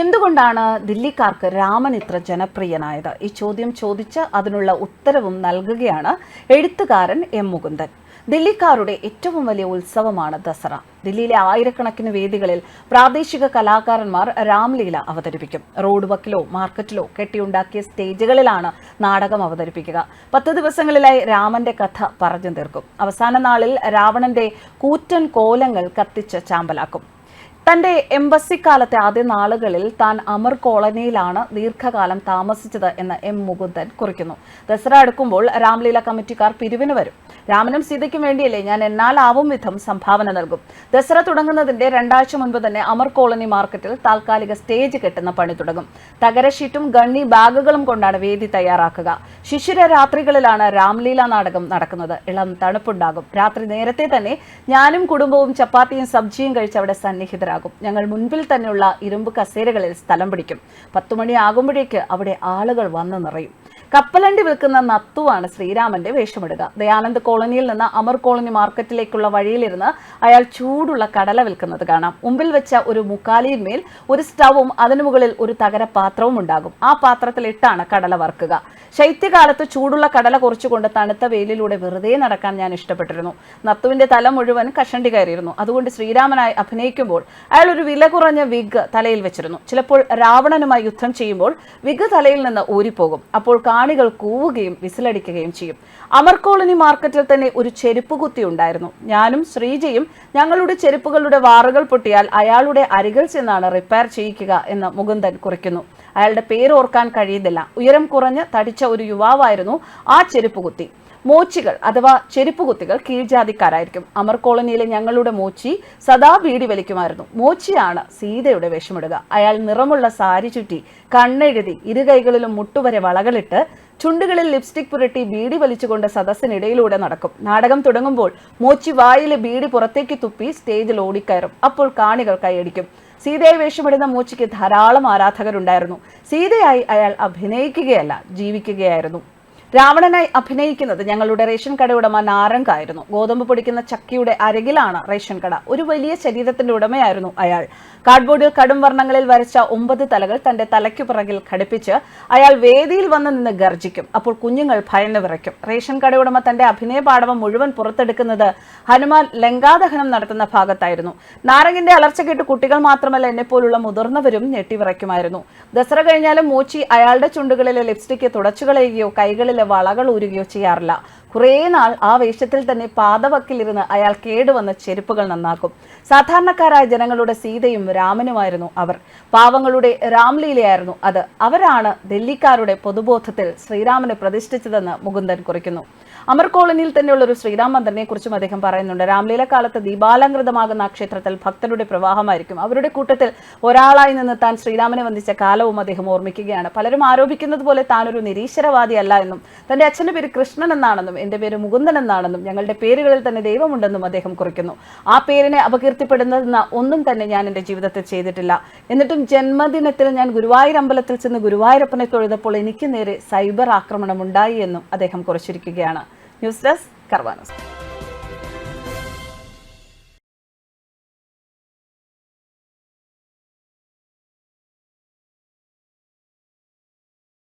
എന്തുകൊണ്ടാണ് ദില്ലിക്കാർക്ക് രാമൻ ഇത്ര ജനപ്രിയനായത്? ഈ ചോദ്യം ചോദിച്ച് അതിനുള്ള ഉത്തരവും നൽകുകയാണ് എഴുത്തുകാരൻ എം മുകുന്ദൻ. ദില്ലിക്കാരുടെ ഏറ്റവും വലിയ ഉത്സവമാണ് ദസറ. ദില്ലിയിലെ ആയിരക്കണക്കിന് വേദികളിൽ പ്രാദേശിക കലാകാരന്മാർ രാംലീല അവതരിപ്പിക്കും. റോഡ് വക്കിലോ മാർക്കറ്റിലോ കെട്ടിയുണ്ടാക്കിയ സ്റ്റേജുകളിലാണ് നാടകം അവതരിപ്പിക്കുക. പത്ത് ദിവസങ്ങളിലായി രാമന്റെ കഥ പറഞ്ഞു തീർക്കും. അവസാന നാളിൽ രാവണന്റെ കൂറ്റൻ കോലങ്ങൾ കത്തിച്ച് ചാമ്പലാക്കും. തന്റെ എംബസി കാലത്തെ ആദ്യ നാളുകളിൽ താൻ അമർ കോളനിയിലാണ് ദീർഘകാലം താമസിച്ചത് എന്ന് എം മുകുന്ദൻ കുറിക്കുന്നു. ദസറ അടുക്കുമ്പോൾ രാംലീല കമ്മിറ്റിക്കാർ പിരിവിന് വരും. രാമനും സീതയ്ക്കും വേണ്ടിയല്ലേ ഞാൻ എന്നാലാവും വിധം സംഭാവന നൽകും. ദസറ തുടങ്ങുന്നതിന്റെ രണ്ടാഴ്ച മുൻപ് തന്നെ അമർ കോളനി മാർക്കറ്റിൽ താൽക്കാലിക സ്റ്റേജ് കെട്ടുന്ന പണി തുടങ്ങും. തകര ഷീറ്റും ഗണ്ണി ബാഗുകളും കൊണ്ടാണ് വേദി തയ്യാറാക്കുക. ശിശിര രാത്രികളിലാണ് രാംലീല നാടകം നടക്കുന്നത്. ഇളം തണുപ്പുണ്ടാകും. രാത്രി നേരത്തെ തന്നെ ഞാനും കുടുംബവും ചപ്പാത്തിയും സബ്ജിയും കഴിച്ച് അവിടെ സന്നിഹിതരാകും. ഞങ്ങൾ മുൻപിൽ തന്നെയുള്ള ഇരുമ്പ് കസേരകളിൽ സ്ഥലം പിടിക്കും. പത്തുമണി ആകുമ്പോഴേക്ക് അവിടെ ആളുകൾ വന്നു നിറയും. കപ്പലണ്ടി വിൽക്കുന്ന നത്തുവാണ് ശ്രീരാമന്റെ വേഷമിടുക. ദയാനന്ദ് കോളനിയിൽ നിന്ന് അമർ കോളനി മാർക്കറ്റിലേക്കുള്ള വഴിയിലിരുന്ന് അയാൾ ചൂടുള്ള കടല വിൽക്കുന്നത് കാണാം. മുമ്പിൽ വെച്ച ഒരു മുക്കാലിന്മേൽ ഒരു സ്റ്റവും അതിനു മുകളിൽ ഒരു തകര പാത്രവും ഉണ്ടാകും. ആ പാത്രത്തിലിട്ടാണ് കടല വറുക്കുക. ശൈത്യകാലത്ത് ചൂടുള്ള കടല കുറച്ചുകൊണ്ട് തണുത്ത വെയിലിലൂടെ വെറുതെ നടക്കാൻ ഞാൻ ഇഷ്ടപ്പെട്ടിരുന്നു. നത്തുവിന്റെ തല മുഴുവൻ കഷണ്ടി കയറിയിരുന്നു. അതുകൊണ്ട് ശ്രീരാമനായി അഭിനയിക്കുമ്പോൾ അയാൾ ഒരു വില കുറഞ്ഞ വിഗ് തലയിൽ വെച്ചിരുന്നു. ചിലപ്പോൾ രാവണനുമായി യുദ്ധം ചെയ്യുമ്പോൾ വിഗ് തലയിൽ നിന്ന് ഊരിപ്പോകും. അപ്പോൾ കാണികൾ കൂവുകയും വിസിലടിക്കുകയും ചെയ്യും. അമർ കോളനി മാർക്കറ്റിൽ തന്നെ ഒരു ചെരുപ്പ് കുത്തി ഉണ്ടായിരുന്നു. ഞാനും ശ്രീജയും ഞങ്ങളുടെ ചെരുപ്പുകളുടെ വാറുകൾ പൊട്ടിയാൽ അയാളുടെ അരികിൽ ചെന്നാണ് റിപ്പയർ ചെയ്യിക്കുക എന്ന് മുകുന്ദൻ കുറിക്കുന്നു. അയാളുടെ പേര് ഓർക്കാൻ കഴിയുന്നില്ല. ഉയരം കുറഞ്ഞ് തടിച്ച ഒരു യുവാവായിരുന്നു ആ ചെരുപ്പ് കുത്തി മോച്ചികൾ അഥവാ ചെരുപ്പുകുത്തികൾ കീഴ്ജാതിക്കാരായിരിക്കും. അമർ കോളനിയിലെ ഞങ്ങളുടെ മോച്ചി സദാ വീടി വലിക്കുമായിരുന്നു. മോച്ചിയാണ് സീതയുടെ വേഷമിടുക. അയാൾ നിറമുള്ള സാരി ചുറ്റി കണ്ണെഴുതി ഇരുകൈകളിലും മുട്ടുവരെ വളകളിട്ട് ചുണ്ടുകളിൽ ലിപ്സ്റ്റിക് പുരട്ടി ബീഡി വലിച്ചുകൊണ്ട് സദസ്സിനിടയിലൂടെ നടക്കും. നാടകം തുടങ്ങുമ്പോൾ മോച്ചി വായിലെ ബീഡി പുറത്തേക്ക് തുപ്പി സ്റ്റേജിൽ ഓടിക്കയറും. അപ്പോൾ കാണികൾ കൈയടിക്കും സീതയെ വേഷമിടുന്ന മൂച്ചിക്ക് ധാരാളം ആരാധകരുണ്ടായിരുന്നു. സീതയായി അയാൾ അഭിനയിക്കുകയല്ല ജീവിക്കുകയായിരുന്നു. രാവണനായി അഭിനയിക്കുന്നത് ഞങ്ങളുടെ റേഷൻ കട ഉടമ നാരങ്കായിരുന്നു ഗോതമ്പ് പൊടിക്കുന്ന ചക്കിയുടെ അരകിലാണ് റേഷൻ കട. ഒരു വലിയ ശരീരത്തിന്റെ ഉടമയായിരുന്നു അയാൾ. കാർഡ്ബോർഡിൽ കടും വർണങ്ങളിൽ വരച്ച ഒമ്പത് തലകൾ തന്റെ തലയ്ക്കു പിറകിൽ ഘടിപ്പിച്ച് അയാൾ വേദിയിൽ വന്ന് നിന്ന് ഗർജിക്കും. അപ്പോൾ കുഞ്ഞുങ്ങൾ ഭയന്ന് വിറയ്ക്കും. റേഷൻ കട ഉടമ തന്റെ അഭിനയ പാടവം മുഴുവൻ പുറത്തെടുക്കുന്നത് ഹനുമാൻ ലങ്കാദഹനം നടത്തുന്ന ഭാഗത്തായിരുന്നു. നാരങ്ങിന്റെ അലർച്ച കേട്ട് കുട്ടികൾ മാത്രമല്ല എന്നെ പോലുള്ള മുതിർന്നവരും ഞെട്ടിവിറയ്ക്കുമായിരുന്നു ദസറ കഴിഞ്ഞാലും മൂച്ചി അയാളുടെ ചുണ്ടുകളിലെ ലിപ്സ്റ്റിക്ക് തുടച്ചുകളയുകയോ കൈകളിലെ വളകൾ ഊരുകയോ ചെയ്യാറില്ല. കുറേ നാൾ ആ വേഷത്തിൽ തന്നെ പാതവക്കിലിരുന്ന് അയാൾ കേടുവന്ന ചെരുപ്പുകൾ നന്നാക്കും. സാധാരണക്കാരായ ജനങ്ങളുടെ സീതയും രാമനുമായിരുന്നു അവർ. പാവങ്ങളുടെ രാംലീലയായിരുന്നു അത്. അവരാണ് ഡൽഹിക്കാരുടെ പൊതുബോധത്തിൽ ശ്രീരാമനെ പ്രതിഷ്ഠിച്ചതെന്ന് മുകുന്ദൻ കുറിക്കുന്നു. അമർ കോളനിയിൽ തന്നെയുള്ള ഒരു ശ്രീരാം മന്ദിറിനെ കുറിച്ചും അദ്ദേഹം പറയുന്നുണ്ട്. രാംലീല കാലത്ത് ദീപാലങ്കൃതമാകുന്ന ആ ക്ഷേത്രത്തിൽ ഭക്തരുടെ പ്രവാഹമായിരിക്കും. അവരുടെ കൂട്ടത്തിൽ ഒരാളായി നിന്ന് താൻ ശ്രീരാമനെ വന്ദിച്ച കാലവും അദ്ദേഹം ഓർമ്മിക്കുകയാണ്. പലരും ആരോപിക്കുന്നത് പോലെ താൻ ഒരു നിരീശ്വരവാദിയല്ല എന്നും തന്റെ അച്ഛന്റെ പേര് കൃഷ്ണൻ എന്നാണെന്നും എന്റെ പേര് മുകുന്ദൻ എന്നാണെന്നും ഞങ്ങളുടെ പേരുകളിൽ തന്നെ ദൈവമുണ്ടെന്നും അദ്ദേഹം കുറിക്കുന്നു. ആ പേരിനെ അപകീർത്തിപ്പെടുന്ന ഒന്നും തന്നെ ഞാൻ എന്റെ ജീവിതത്തിൽ ചെയ്തിട്ടില്ല. എന്നിട്ടും ജന്മദിനത്തിൽ ഞാൻ ഗുരുവായൂർ അമ്പലത്തിൽ ചെന്ന് ഗുരുവായൂരപ്പനെ തൊഴുതപ്പോൾ എനിക്ക് നേരെ സൈബർ ആക്രമണം ഉണ്ടായി എന്നും അദ്ദേഹം കുറിച്ചിരിക്കുകയാണ്. News desk കർവാനോസ്.